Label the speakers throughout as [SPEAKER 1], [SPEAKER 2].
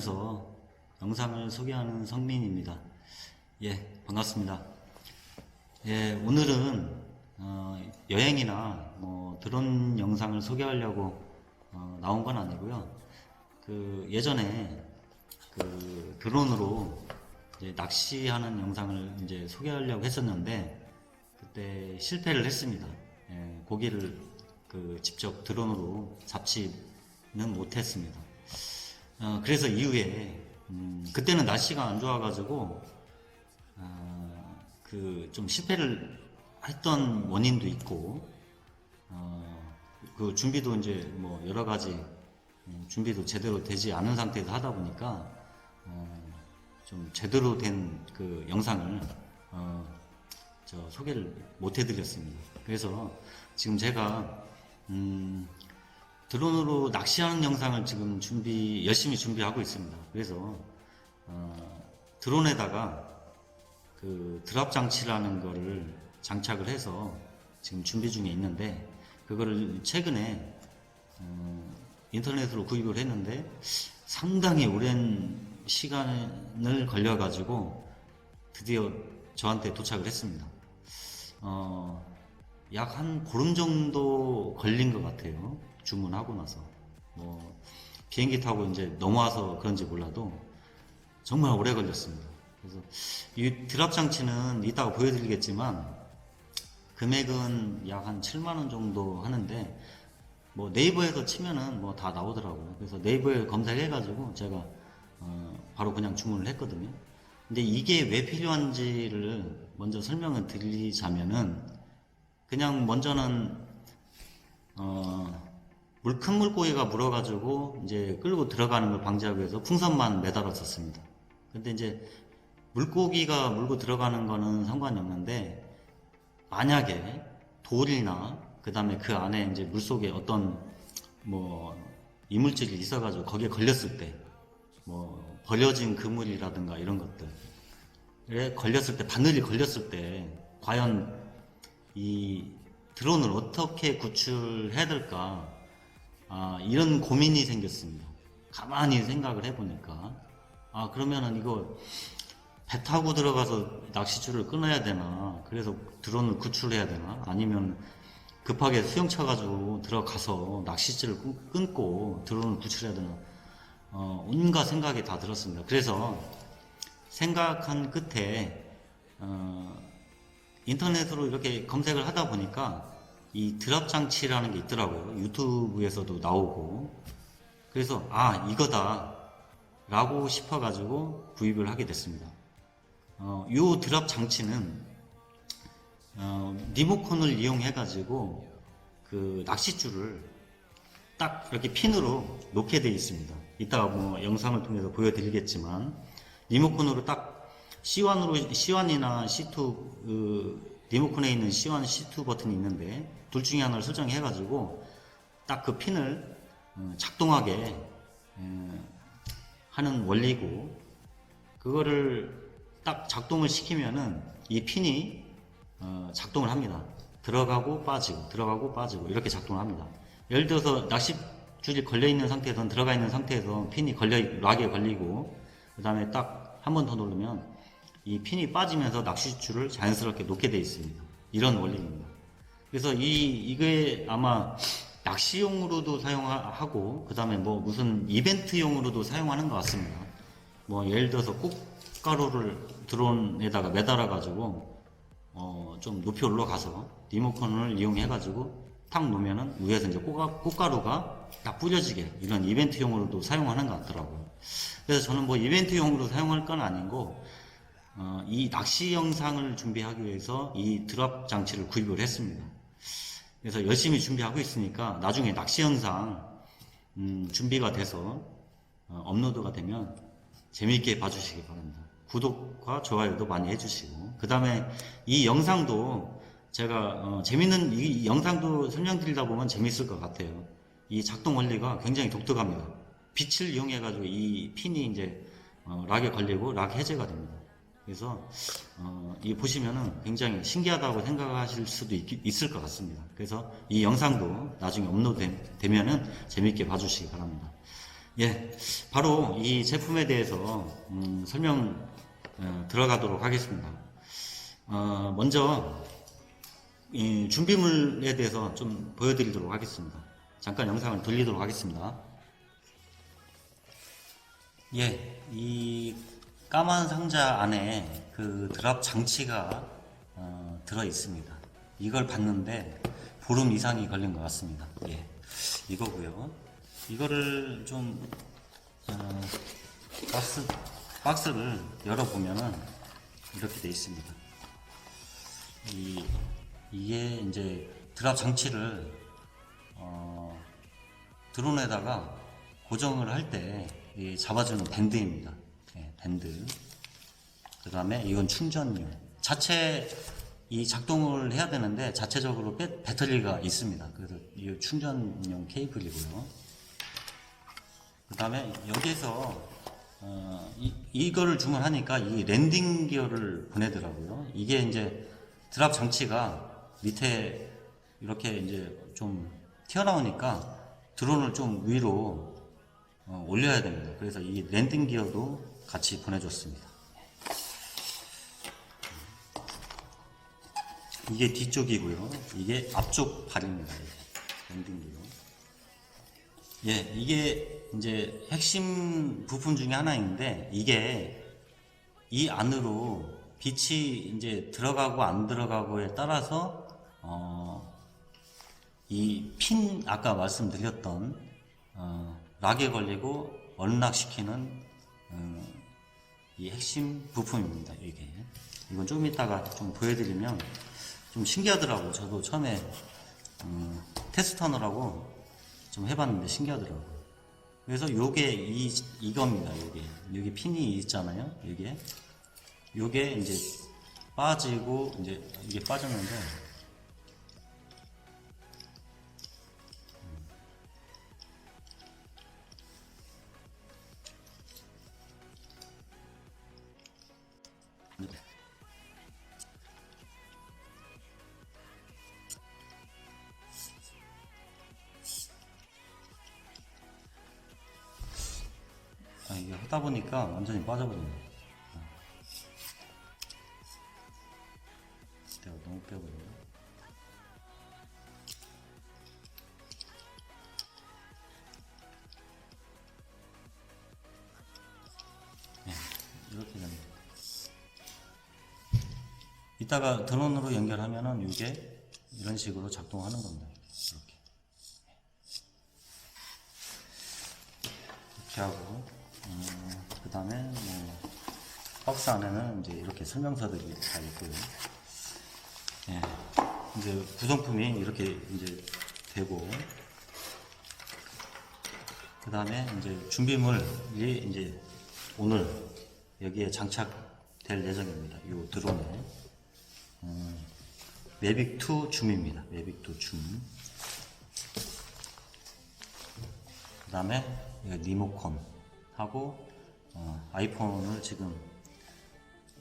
[SPEAKER 1] 다니면서 영상을 소개하는 성민입니다. 예, 반갑습니다. 예, 오늘은 어, 여행이나 뭐 드론 영상을 소개하려고 어, 나온 건 아니고요. 그 예전에 그 드론으로 낚시하는 영상을 이제 소개하려고 했었는데 그때 실패를 했습니다. 예, 고기를 그 직접 드론으로 잡지는 못했습니다. 어, 그래서 이후에 음, 그때는 날씨가 안 좋아가지고 어, 그좀 실패를 했던 원인도 있고 어, 그 준비도 이제 뭐 여러 가지 음, 준비도 제대로 되지 않은 상태에서 하다 보니까 어, 좀 제대로 된 그 영상을 어, 저 소개를 못 해드렸습니다. 그래서 지금 제가 음, 드론으로 낚시하는 영상을 지금 준비 열심히 준비하고 있습니다. 그래서 어, 드론에다가 그 드랍 장치라는 거를 장착을 해서 지금 준비 중에 있는데 그거를 최근에 어, 인터넷으로 구입을 했는데 상당히 오랜 시간을 걸려 가지고 드디어 저한테 도착을 했습니다. 어, 약 한 보름 정도 걸린 것 같아요. 주문하고 나서. 뭐, 비행기 타고 이제 넘어와서 그런지 몰라도 정말 오래 걸렸습니다. 그래서 이 드랍 장치는 이따가 보여드리겠지만 금액은 약 한 7만 원 정도 하는데 뭐 네이버에서 치면은 뭐 다 나오더라고요. 그래서 네이버에 검색해가지고 제가 어, 바로 그냥 주문을 했거든요. 근데 이게 왜 필요한지를 먼저 설명을 드리자면은 그냥 먼저는 어, 물 큰 물고기가 물어가지고 이제 끌고 들어가는 걸 방지하기 위해서 풍선만 매달았었습니다. 근데 이제 물고기가 물고 들어가는 거는 상관이 없는데 만약에 돌이나 그 다음에 그 안에 이제 물 속에 어떤 뭐 이물질이 있어가지고 거기에 걸렸을 때 뭐 버려진 그물이라든가 이런 것들에 걸렸을 때 바늘이 걸렸을 때 과연 이 드론을 어떻게 구출해야 될까 아, 이런 고민이 생겼습니다. 가만히 생각을 해보니까 아 그러면은 이거 배 타고 들어가서 낚시줄을 끊어야 되나 그래서 드론을 구출해야 되나 아니면 급하게 수영 쳐가지고 들어가서 낚시줄을 끊- 끊고 드론을 구출해야 되나 어, 온갖 생각이 다 들었습니다. 그래서 생각한 끝에 어, 인터넷으로 이렇게 검색을 하다 보니까 이 드랍 장치라는 게 있더라고요. 유튜브에서도 나오고. 그래서 아 이거다 라고 싶어가지고 구입을 하게 됐습니다. 어, 요 드랍 장치는 어, 리모컨을 이용해가지고 그 낚싯줄을 딱 이렇게 핀으로 놓게 되어 있습니다. 이따가 뭐 영상을 통해서 보여드리겠지만 리모컨으로 딱 C1으로 C1이나 C2 그 리모컨에 있는 C1, C2 버튼이 있는데 둘 중에 하나를 설정해 가지고 딱 그 핀을 어, 작동하게 어, 하는 원리고 그거를 딱 작동을 시키면은 이 핀이 어, 작동을 합니다. 들어가고 빠지고 들어가고 빠지고 이렇게 작동을 합니다. 예를 들어서 낚싯줄이 걸려 있는 상태에서 들어가 있는 상태에서 핀이 걸려 락에 걸리고 그 다음에 딱 한 번 더 누르면 이 핀이 빠지면서 낚싯줄을 자연스럽게 놓게 되어 있습니다. 이런 원리입니다. 그래서 이 이게 아마 낚시용으로도 사용하고 그 다음에 뭐 무슨 이벤트용으로도 사용하는 것 같습니다. 뭐 예를 들어서 꽃가루를 드론에다가 매달아 가지고 어, 좀 높이 올라가서 리모컨을 이용해 가지고 탁 놓으면은 위에서 이제 꽃가, 꽃가루가 딱 뿌려지게 이런 이벤트용으로도 사용하는 것 같더라고요. 그래서 저는 뭐 이벤트용으로 사용할 건 아니고 어, 이 낚시 영상을 준비하기 위해서 이 드랍 장치를 구입을 했습니다. 그래서 열심히 준비하고 있으니까 나중에 낚시 영상 음, 준비가 돼서 어, 업로드가 되면 재미있게 봐주시기 바랍니다. 구독과 좋아요도 많이 해주시고 그 다음에 이 영상도 제가 어, 재밌는 이, 이 영상도 설명드리다 보면 재밌을 것 같아요. 이 작동 원리가 굉장히 독특합니다. 빛을 이용해 가지고 이 핀이 이제 어, 락에 걸리고 락 해제가 됩니다. 그래서 어, 이 보시면은 굉장히 신기하다고 생각하실 수도 있, 을것 같습니다. 그래서 이 영상도 나중에 업로드 되면은 재밌게 봐주시기 바랍니다. 예, 바로 이 제품에 대해서 음, 설명 어, 들어가도록 하겠습니다. 어, 먼저 이 준비물에 대해서 좀 보여드리도록 하겠습니다. 잠깐 영상을 돌리도록 하겠습니다. 예, 이 까만 상자 안에 그 드랍 장치가 어, 들어 있습니다. 이걸 봤는데 보름 이상이 걸린 것 같습니다. 예, 이거고요. 이거를 좀 어, 박스 박스를 열어보면은 이렇게 돼 있습니다. 이 이게 이제 드랍 장치를 어, 드론에다가 고정을 할 때 잡아주는 밴드입니다. 예, 밴드. 그 다음에 이건 충전용. 자체 이 작동을 해야 되는데 자체적으로 배, 배터리가 있습니다. 그래서 이 충전용 케이블이고요. 그 다음에 여기에서 어, 이, 이거를 주문하니까 이 랜딩 기어를 보내더라고요. 이게 이제 드랍 장치가 밑에 이렇게 이제 좀 튀어나오니까 드론을 좀 위로 어, 올려야 됩니다. 그래서 이 랜딩 기어도 같이 보내줬습니다. 이게 뒤쪽이고요. 이게 앞쪽 발입니다. 이게. 랜딩 기어. 예, 이게 이제 핵심 부품 중에 하나인데 이게 이 안으로 빛이 이제 들어가고 안 들어가고에 따라서 어, 이 핀 아까 말씀드렸던 어, 락에 걸리고 언락시키는 어, 이 핵심 부품입니다. 이게 이건 좀 이따가 좀 보여드리면 좀 신기하더라고. 저도 처음에 음, 테스트 하느라고 좀 해봤는데 신기하더라고요. 그래서 요게 이, 이겁니다. 요게. 여기 핀이 있잖아요. 이게. 요게 이제 빠지고, 이제 이게 빠졌는데, 빠져버리네. 어. 내가 너무 빼버렸네. 네, 이렇게 됩니다. 이따가 드론으로 연결하면은 이게 이런 식으로 작동하는 겁니다. 이렇게. 이렇게 하고, 음, 그 다음에 뭐, 박스 안에는 이제 이렇게 설명서들이 다 있고요. 예. 이제 구성품이 이렇게 이제 되고, 그 다음에 이제 준비물이 이제 오늘 여기에 장착될 예정입니다. 이 드론에. 음, 매빅2 줌입니다. 매빅2 줌. 그 다음에 리모컨 하고 어, 아이폰을 지금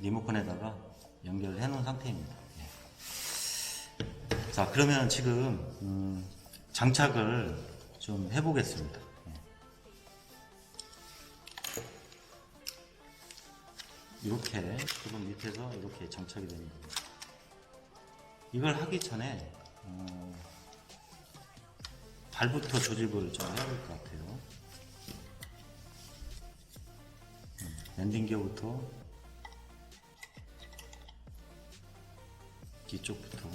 [SPEAKER 1] 리모컨에다가 연결해 놓은 상태입니다. 예. 자 그러면 지금 음, 장착을 좀 해 보겠습니다. 예. 이렇게 지금 밑에서 이렇게 장착이 되는 겁니다. 이걸 하기 전에 어, 발부터 조립을 좀 해야 될 것 같아요. 음, 랜딩 기어부터 뒤쪽부터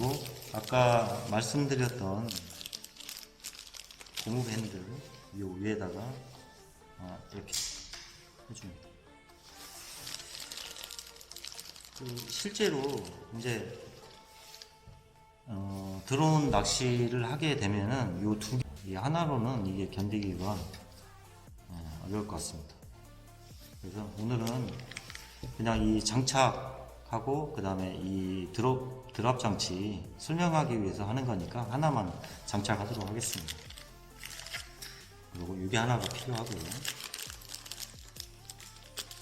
[SPEAKER 1] 그리고 아까 말씀드렸던 고무 밴드 요 위에다가 아, 이렇게 해줍니다. 그 실제로 이제 어, 드론 낚시를 하게 되면은 요두 개 하나로는 이게 견디기가 어, 어려울 것 같습니다. 그래서 오늘은 그냥 이 장착하고 그 다음에 이 드롭 드랍 장치 설명하기 위해서 하는 거니까 하나만 장착하도록 하겠습니다. 그리고 이게 하나가 필요하고요.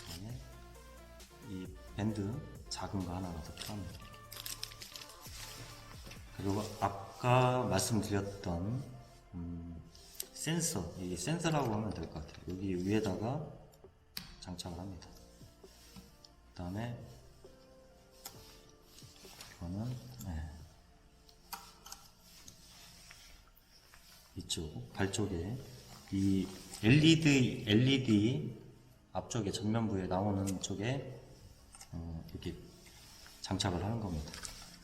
[SPEAKER 1] 그다음에 이 밴드 작은 거 하나가 더 필요합니다. 그리고 아까 말씀드렸던 음, 센서, 이게 센서라고 하면 될 것 같아요. 여기 위에다가 장착을 합니다. 그 다음에 이거는 네. 이쪽 발 쪽에 이 LED LED 앞쪽에 전면부에 나오는 쪽에 어, 이렇게 장착을 하는 겁니다.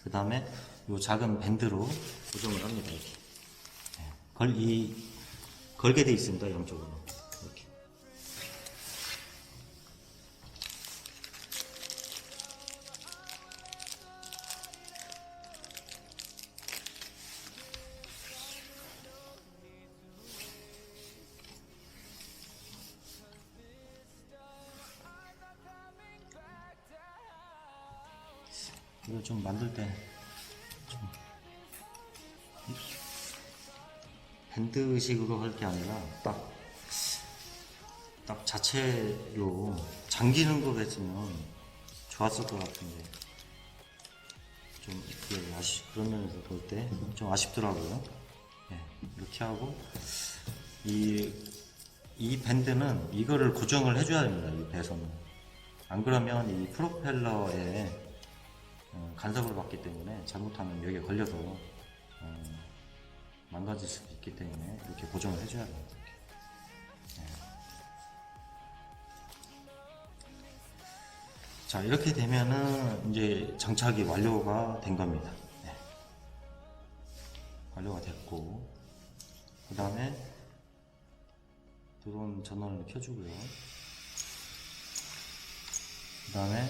[SPEAKER 1] 그 다음에 이 작은 밴드로 고정을 합니다. 이렇게 네. 걸, 이, 걸게 돼 있습니다. 양쪽으로 이거 좀 만들 때좀 밴드식으로 할 게 아니라 딱, 딱 자체로 잠기는 걸 했으면 좋았을 것 같은데 좀 이게 아쉬 그런 면에서 볼 때 좀 아쉽더라고요. 예, 이렇게 하고 이, 이 밴드는 이거를 고정을 해줘야 됩니다. 이 배선은 안 그러면 이 프로펠러에 어, 간섭을 받기 때문에 잘못하면 여기에 걸려서 어, 망가질 수도 있기 때문에 이렇게 고정을 해줘야 됩니다. 네. 자 이렇게 되면은 이제 장착이 완료가 된 겁니다. 네. 완료가 됐고 그 다음에 드론 전원을 켜주고요. 그 다음에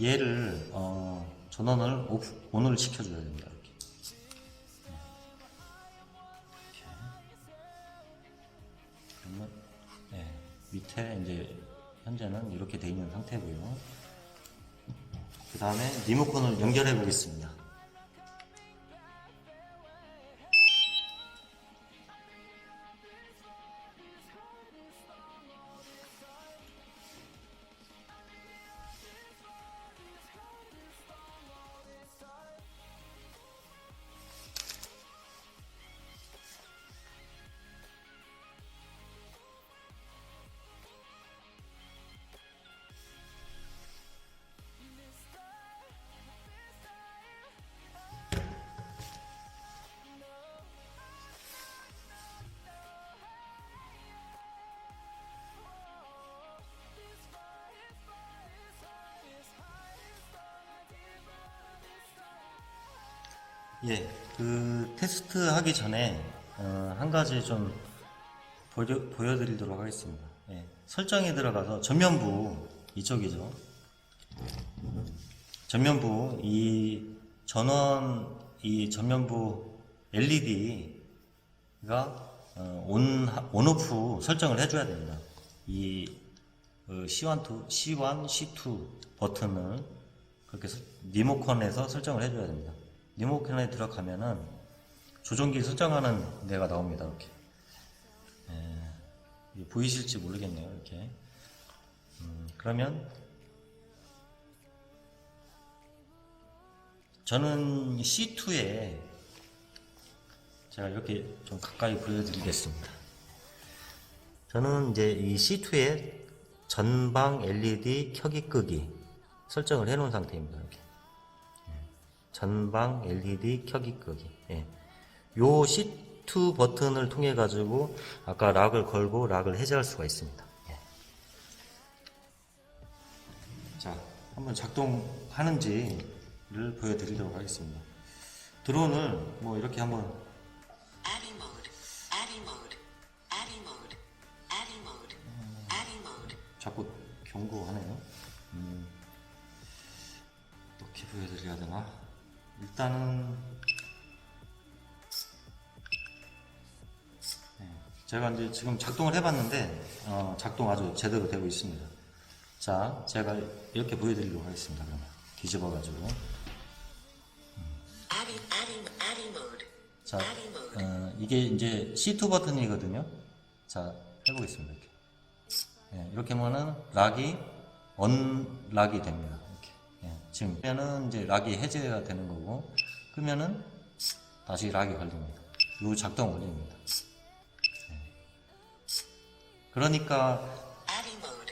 [SPEAKER 1] 얘를 어, 전원을 오프, 온을 시켜줘야 됩니다. 이렇게. 네. 이렇게. 그러면 네, 밑에 이제 현재는 이렇게 돼 있는 상태고요. 그 다음에 리모컨을 연결해 보겠습니다. 예, 그 테스트 하기 전에 어, 한 가지 좀 보여, 보여드리도록 하겠습니다. 예, 설정에 들어가서 전면부 이쪽이죠. 전면부 이 전원 이 전면부 LED가 어, 온 온오프 설정을 해줘야 됩니다. 이 어, C1, C1, C2 버튼을 그렇게 설- 리모컨에서 설정을 해줘야 됩니다. 리모컨에 들어가면은 조종기 설정하는 데가 나옵니다. 이렇게 예, 이게 보이실지 모르겠네요. 이렇게 음, 그러면 저는 C2에 제가 이렇게 좀 가까이 보여드리겠습니다. 저는 이제 이 C2에 전방 LED 켜기 끄기 설정을 해놓은 상태입니다. 이렇게. 예. 전방 LED 켜기 끄기. 예. 요 C2 버튼을 통해 가지고 아까 락을 걸고 락을 해제할 수가 있습니다. 예. 자,
[SPEAKER 2] 한번 작동하는지를 보여드리도록 하겠습니다. 드론을 뭐 이렇게 한번. 자꾸 경고하네요. 음, 어떻게 보여드려야 되나? 일단은 네, 제가 이제 지금 작동을 해봤는데 어, 작동 아주 제대로 되고 있습니다. 자, 제가 이렇게 보여드리도록 하겠습니다. 그러면 뒤집어가지고. 자. 어, 이게 이제 C2 버튼이거든요. 자, 해보겠습니다. 이렇게. 예, 이렇게 하면은 락이 언락이 됩니다. 지금 끄면은 이제 락이 해제가 되는 거고, 끄면은 다시 락이 걸립니다. 요 작동 원리입니다. 예. 그러니까.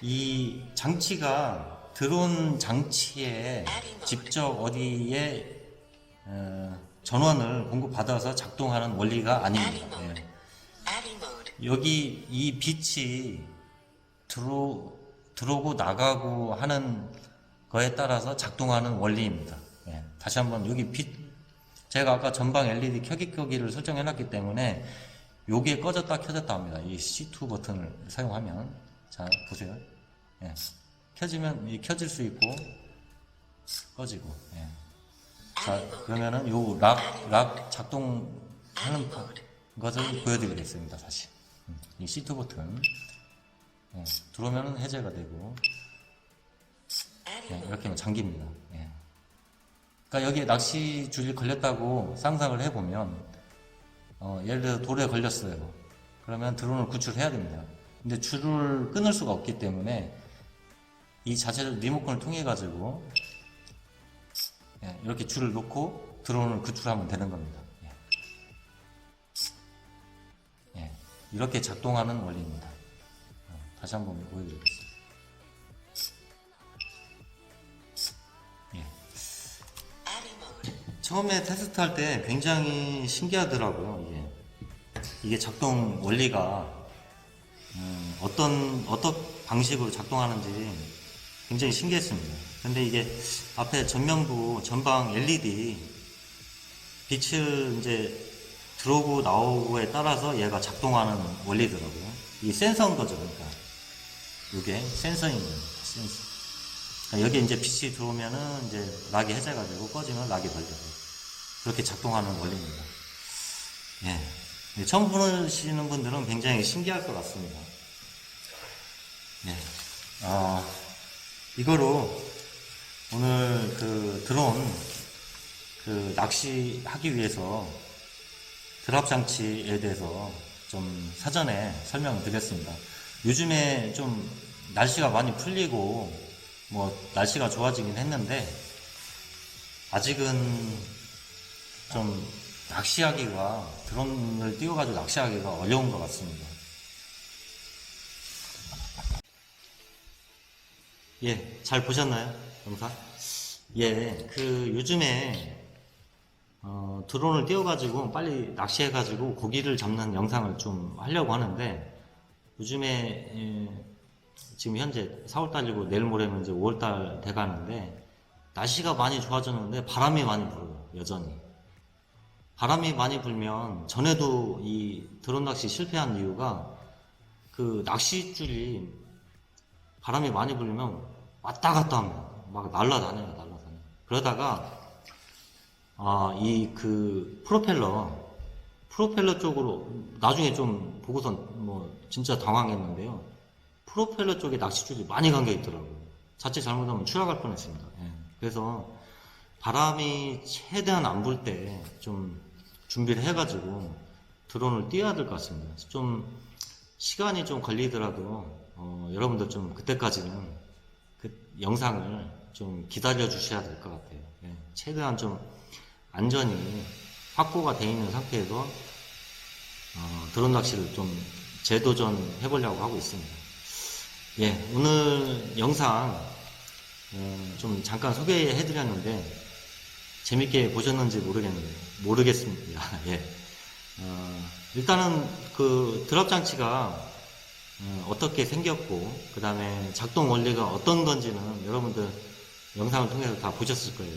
[SPEAKER 2] 이 장치가 드론 장치에 직접 어디에 어, 전원을 공급받아서 작동하는 원리가 아닙니다.
[SPEAKER 3] mode.
[SPEAKER 2] 여기 이 빛이 들어 들어오고 나가고 하는 거에 따라서 작동하는 원리입니다. 예. 다시 한번 여기 빛 제가 아까 전방 LED 켜기 끄기를 설정해 놨기 때문에 요게 꺼졌다 켜졌다 합니다. 이 C2 버튼을 사용하면 자 보세요. 예. 켜지면 이 켜질 수 있고 꺼지고 예. 자 그러면은 요락락 작동하는 것을 보여드리겠습니다. 다시 음, 이 C2 버튼 예, 들어오면은 해제가 되고 예, 이렇게 하면 잠깁니다. 예. 그러니까 여기에 낚시 줄이 걸렸다고 상상을 해보면 어, 예를 들어 돌에 걸렸어요. 그러면 드론을 구출해야 됩니다. 근데 줄을 끊을 수가 없기 때문에 이 자체를 리모컨을 통해 가지고 예, 이렇게 줄을 놓고 드론을 구출하면 되는 겁니다. 예. 예, 이렇게 작동하는 원리입니다. 어, 다시 한번 보여드리겠습니다. 처음에 테스트할 때 굉장히 신기하더라고요. 이게 이게 작동 원리가 음, 어떤 어떤 방식으로 작동하는지 굉장히 신기했습니다. 근데 이게 앞에 전면부 전방 LED 빛을 이제 들어오고 나오고에 따라서 얘가 작동하는 원리더라고요. 이 센서인 거죠, 그러니까. 이게 센서인 거예요, 센서. 여기 이제 빛이 들어오면은 이제 락이 해제가 되고 꺼지면 락이 걸리고 그렇게 작동하는 원리입니다. 예. 네, 처음 보시는 분들은 굉장히 신기할 것 같습니다. 네. 아, 이거로 오늘 그 드론 그 낚시하기 위해서 드랍 장치에 대해서 좀 사전에 설명을 드렸습니다. 요즘에 좀 날씨가 많이 풀리고 뭐 날씨가 좋아지긴 했는데 아직은 좀 낚시하기가 드론을 띄워가지고 낚시하기가 어려운 것 같습니다. 예, 잘 보셨나요, 영상? 예, 그 요즘에 어, 드론을 띄워가지고 빨리 낚시해가지고 고기를 잡는 영상을 좀 하려고 하는데 요즘에 예, 지금 현재 4월달이고 내일 모레면 이제 5월달 돼가는데 날씨가 많이 좋아졌는데 바람이 많이 불어요 여전히 바람이 많이 불면 전에도 이 드론 낚시 실패한 이유가 그 낚싯줄이 바람이 많이 불면 왔다 갔다 합니다 막 날라다녀요 날라다녀요 그러다가 아, 이 그 프로펠러, 프로펠러 쪽으로 나중에 좀 보고선 뭐 진짜 당황했는데요. 프로펠러 쪽에 낚싯줄이 많이 감겨 있더라고요. 자칫 잘못하면 추락할 뻔했습니다. 예. 그래서 바람이 최대한 안 불 때 좀 준비를 해가지고 드론을 띄워야 될 것 같습니다. 좀 시간이 좀 걸리더라도 어, 여러분들 좀 그때까지는 그 영상을 좀 기다려 주셔야 될 것 같아요. 예. 최대한 좀 안전이 확보가 되어 있는 상태에서 어, 드론 낚시를 좀 재도전 해 보려고 하고 있습니다. 예, 오늘 영상 어, 좀 잠깐 소개해 드렸는데 재밌게 보셨는지 모르겠는데 모르겠습니다. 예. 어, 일단은 그 드랍 장치가 어, 어떻게 생겼고 그 다음에 작동 원리가 어떤 건지는 여러분들 영상을 통해서 다 보셨을 거예요.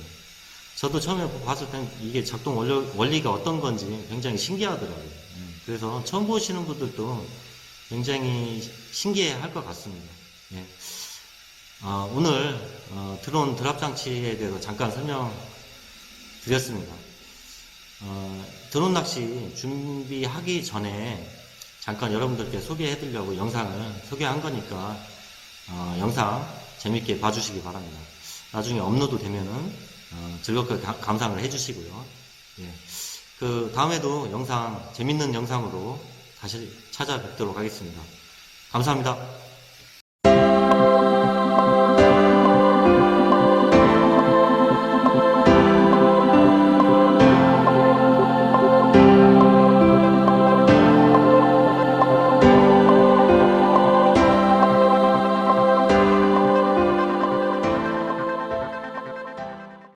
[SPEAKER 2] 저도 처음에 봤을 땐 이게 작동 원리, 원리가 어떤 건지 굉장히 신기하더라고요. 예. 그래서 처음 보시는 분들도 굉장히 신기해 할 것 같습니다. 예. 아, 오늘 어, 드론 드랍 장치에 대해서 잠깐 설명 드렸습니다. 어, 드론 낚시 준비하기 전에 잠깐 여러분들께 소개해드리려고 영상을 소개한 거니까 어, 영상 재밌게 봐주시기 바랍니다. 나중에 업로드 되면은 어, 즐겁게 가- 감상을 해주시고요. 예. 그 다음에도 영상 재밌는 영상으로 다시 찾아뵙도록 하겠습니다. 감사합니다.